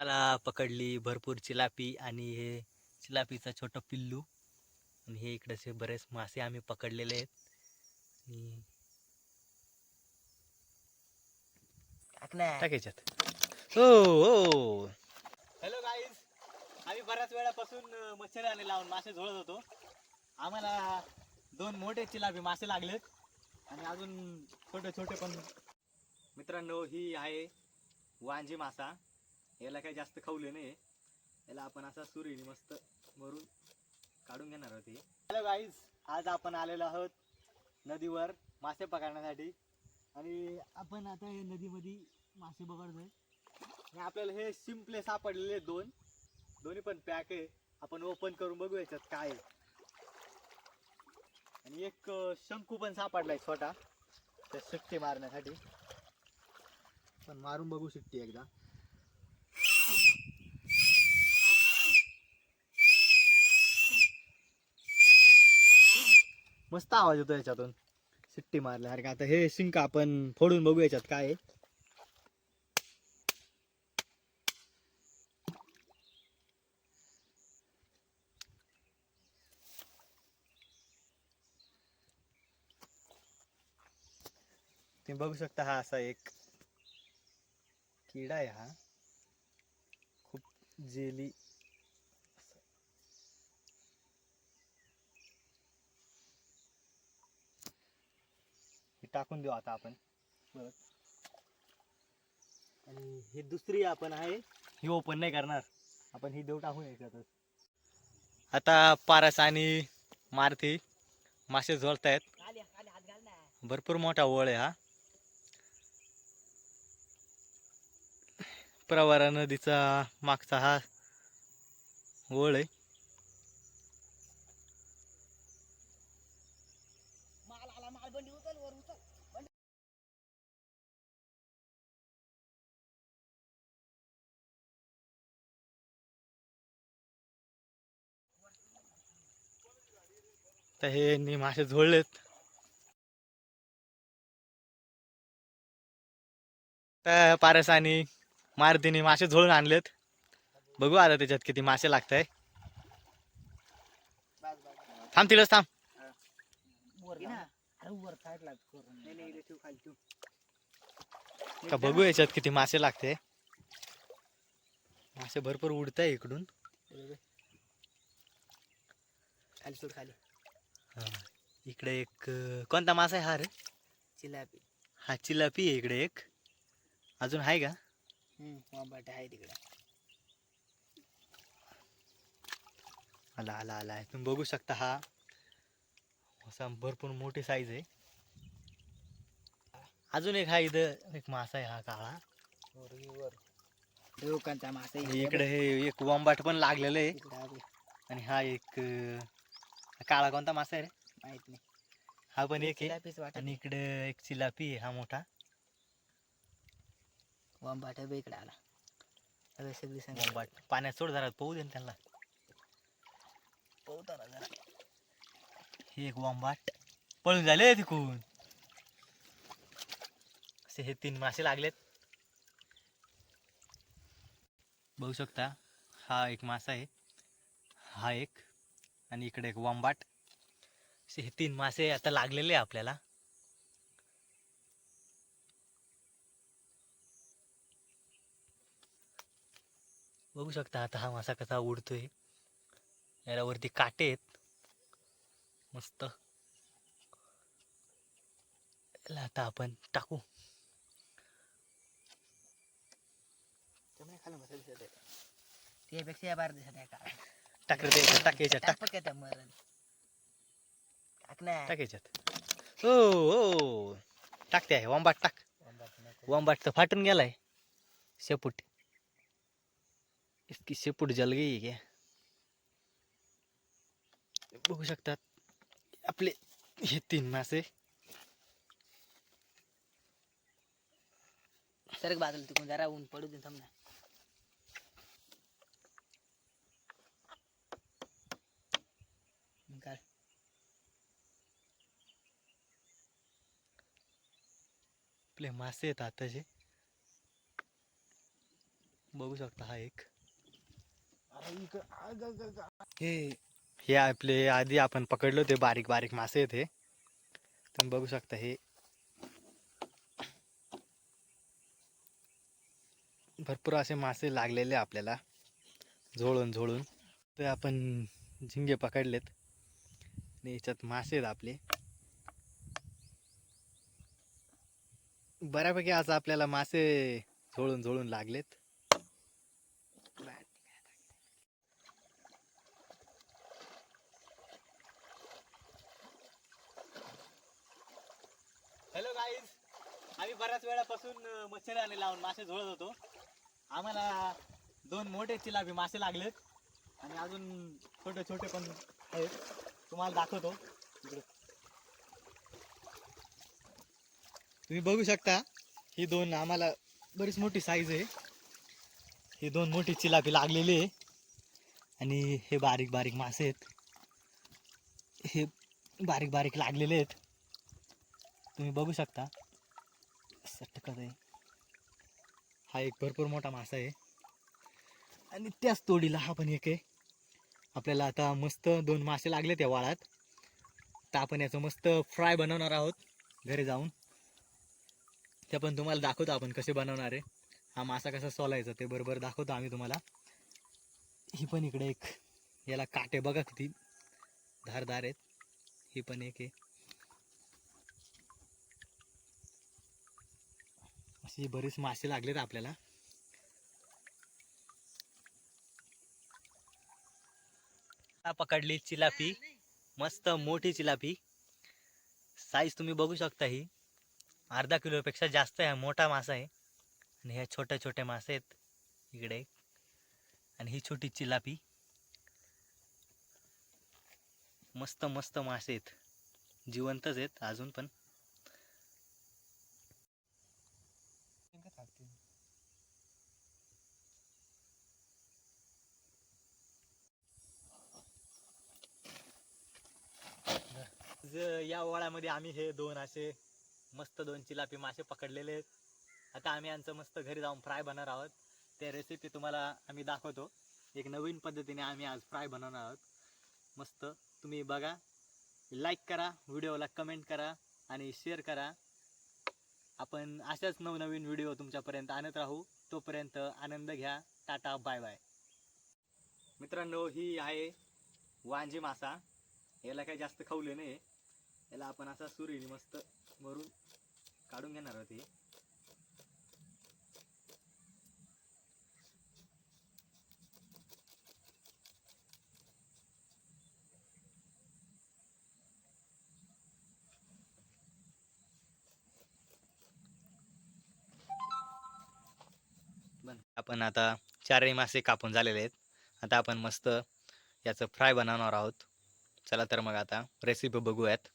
मला पकडली भरपूर चिलापी आणि हे चिलापीचं छोटं पिल्लू. आणि हे इकडचे बरेच मासे आम्ही पकडलेले आहेत. आणि टाकायच्यात हो हो. हॅलो गाईज आम्ही बऱ्याच वेळापासून अं, मच्छरदाणी लावून मासे झोळत होतो. आम्हाला दोन मोठे चिलापी मासे लागलेत आणि अजून छोटे छोटे पण मित्रांनो ही आहे वांजी मासा. याला काही जास्त खावले नाही. याला आपण असा सुरीने मस्त भरून काढून घेणार होते हॅलो गाईज आज आपण आलेलो आहोत नदीवर मासे पकडण्यासाठी. आणि आपण आता या नदीमध्ये मासे पकडतोय. आणि आपल्याला हे शिंपले सापडलेले दोन. दोन्ही पण पॅक आहे. आपण ओपन करून बघू याच्यात काय आहे. आणि एक शंकू पण सापडलाय छोटा. त्या शिट्टी मारण्यासाठी. पण मारून बघू शिट्टी एकदा. मस्त आवाज येतो याच्यातून. शिट्टी मारल्यासारखं आता हे शिंक आपण फोडून बघू याच्यात काय आहे. तुम्ही बघू शकता हा असा एक किडा आहे हा. खूप जेली टाकून देऊ आता आपण. परत आणि ही दुसरी आपण आहे ही ओपन नाही करणार. आपण ही देऊ टाकून याच्यातच. आता पारस आणि मारुती मासे झोलतायत. भरपूर मोठा ओळ आहे हा. प्रवारा नदीचा मागचा हा ओळ आहे. तर हे नि मासे झोळलेत तर पारस आणि मारुतीने मासे झोळून आणलेत. बघू आता त्याच्यात किती मासे लागत आहे थांब तिलाच थांब. का बघू याच्यात किती मासे लागते. मासे भरपूर उडत आहे इकडून. खाली सोड खाली. इकडे एक कोणता मासा आहे हा रे? चिलापी. हा चिलापी आहे इकडे एक. अजून आहे का? वांबाटे आहे तिकडे. आला आला आला. आहे तुम्ही बघू शकता हा. असा भरपूर मोठी साईज आहे. अजून एक हा इथं एक मासा आहे हा काळा. लोकांचा मासा इकडे हे एक वंबाट पण लागलेलं आहे. आणि हा एक काळा कोणता मासा आहे रे? माहीत नाही. हा पण एक आहे. आणि इकडे एक चिलापी आहे हा मोठा. वांबाटे बी इकडे आला. सगळे सगळी संग वंबाट. पाण्यात सोड जरा पोहू दे ना त्यांना. पोहतो ना जरा. हे एक वंबाट. पळून झाले तिकून. असे हे तीन मासे लागलेत. बघू शकता हा एक मासा आहे. हा एक आणि इकडे एक वंबाट. असे हे तीन मासे आता लागलेले आपल्याला. बघू शकता आता हा मासा कसा उडतोय. याला वरती काटे आहेत. मस्त. याला आता आपण टाकू. खाली दिसत आहे त्यापेक्षा या बार दिसत आहे का टाक रे त्याच्यात, टाक याच्यात टाक. टाक त्या मरण टाक ना. टाक याच्यात. हो हो टाकते आहे वंबाट टाक. वंबाट तर फाटून गेलाय. शेपूट. इसकी शेपूट जल गई क्या? बघू शकतात. आपले हे तीन मासे. सरक बाजूला तिकडून जरा ऊन पडू दे थांब ना. आपले मासे आहेत आताचे. बघू शकता हा एक. हे हे आपले आधी आपण पकडलो ते बारीक बारीक मासे आहेत हे. तुम्ही बघू शकता हे. भरपूर असे मासे लागलेले आपल्याला. झोळून झोळून. ते आपण झिंगे पकडलेत. आणि याच्यात मासे आहेत आपले. बऱ्यापैकी आज आपल्याला मासे झोळून झोळून लागलेत. हॅलो गाईज आम्ही बऱ्याच वेळापासून अं, मच्छरदाणी लावून मासे झोळत होतो. आम्हाला दोन मोठे चिलाबी मासे लागलेत. आणि अजून छोटे छोटे पण आहेत. तुम्हाला दाखवतो इकडे तुम्ही बघू शकता ही दोन आम्हाला बरीच मोठी साईज आहे. ही दोन मोठी चिलापी लागलेली आहे. आणि हे बारीक बारीक मासे आहेत. हे बारीक बारीक लागलेले आहेत. तुम्ही बघू शकता. सटकत आहे. हा एक भरपूर मोठा मासा आहे. आणि त्याच तोडीला हा पण एक आहे. आपल्याला आता मस्त दोन मासे लागले त्या वाळात. तर आपण याचं मस्त फ्राय बनवणार आहोत घरी जाऊन. ते पण तुम्हाला दाखवतो आपण कसे बनवणार आहे. हा मासा कसा सोलायचा ते बरोबर दाखवतो आम्ही तुम्हाला. ही पण इकडे एक याला काटे बघा किती धारदार आहेत. ही पण एक आहे. अशी बरीच मासे लागलेत आपल्याला. पकडली चिलापी. मस्त मोठी चिलापी. साईज तुम्ही बघू शकता ही. अर्धा किलोपेक्षा जास्त आहे. मोठा मासा आहे. आणि ह्या छोटे छोटे मासे आहेत. इकडे आणि ही छोटी चिलापी. मस्त मस्त मासे आहेत. जिवंतच आहेत अजून पण. या ओळ्यामध्ये आम्ही हे दोन असे मस्त दोन चिलापी मासे पकडलेले आहेत. आता आम्ही यांचं मस्त घरी जाऊन फ्राय बनवणार आहोत. ते रेसिपी तुम्हाला आम्ही दाखवतो. एक नवीन पद्धतीने आम्ही आज फ्राय बनवणार आहोत. मस्त. तुम्ही बघा. लाईक करा. व्हिडिओला कमेंट करा आणि शेअर करा. आपण अशाच नवनवीन व्हिडिओ तुमच्यापर्यंत आणत राहू. तोपर्यंत आनंद घ्या. टाटा बाय बाय मित्रांनो ही आहे वांजी मासा. याला काही जास्त खाऊले नाही याला आपण असा सुरीने मस्त भरून काढून घेणार आहोत हे. आपण आता चारही मासे कापून झालेले आहेत. आता आपण मस्त याचं फ्राय बनवणार आहोत. चला तर मग आता रेसिपी बघूयात.